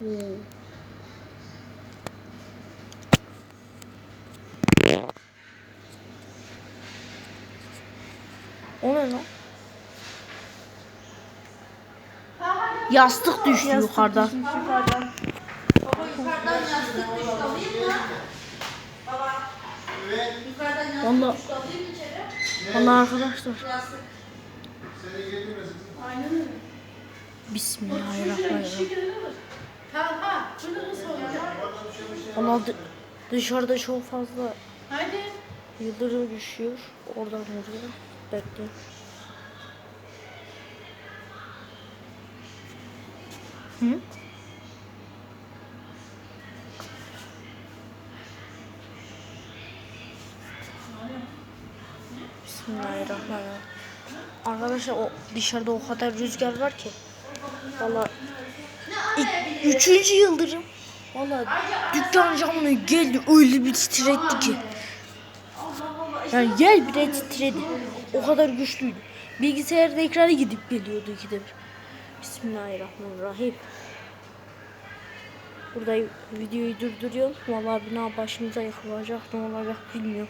Oo. O ne lan? Yastık düştü yukarıdan. Yukarıdan. Yukarıdan yastık düştü alayım mı? Baba. Yukarıdan yastık Vallahi- düştü alayım mı içeri? Vallahi arkadaşlar. Yastık. Aynen öyle. Bismillahirrahmanirrahim. Ha ha. Şurada nasıl oluyor? Vallahi dı- dışarıda çok fazla Haydi. yıldırım düşüyor. Oradan vuruyor. Bekle. Hı? Bismillahirrahmanirrahim. Arkadaşlar o dışarıda o kadar rüzgar var ki. Valla üçüncü yıldırım. Valla dükkan camına geldi öyle bir titretti ki. Yani yer bile titredi. O kadar güçlüydü. Bilgisayarda ekranı gidip geliyordu ikide bir. Bismillahirrahmanirrahim. Burada videoyu durduruyorum. Vallahi bina başımıza yıkılacak ne olacak bilmiyorum.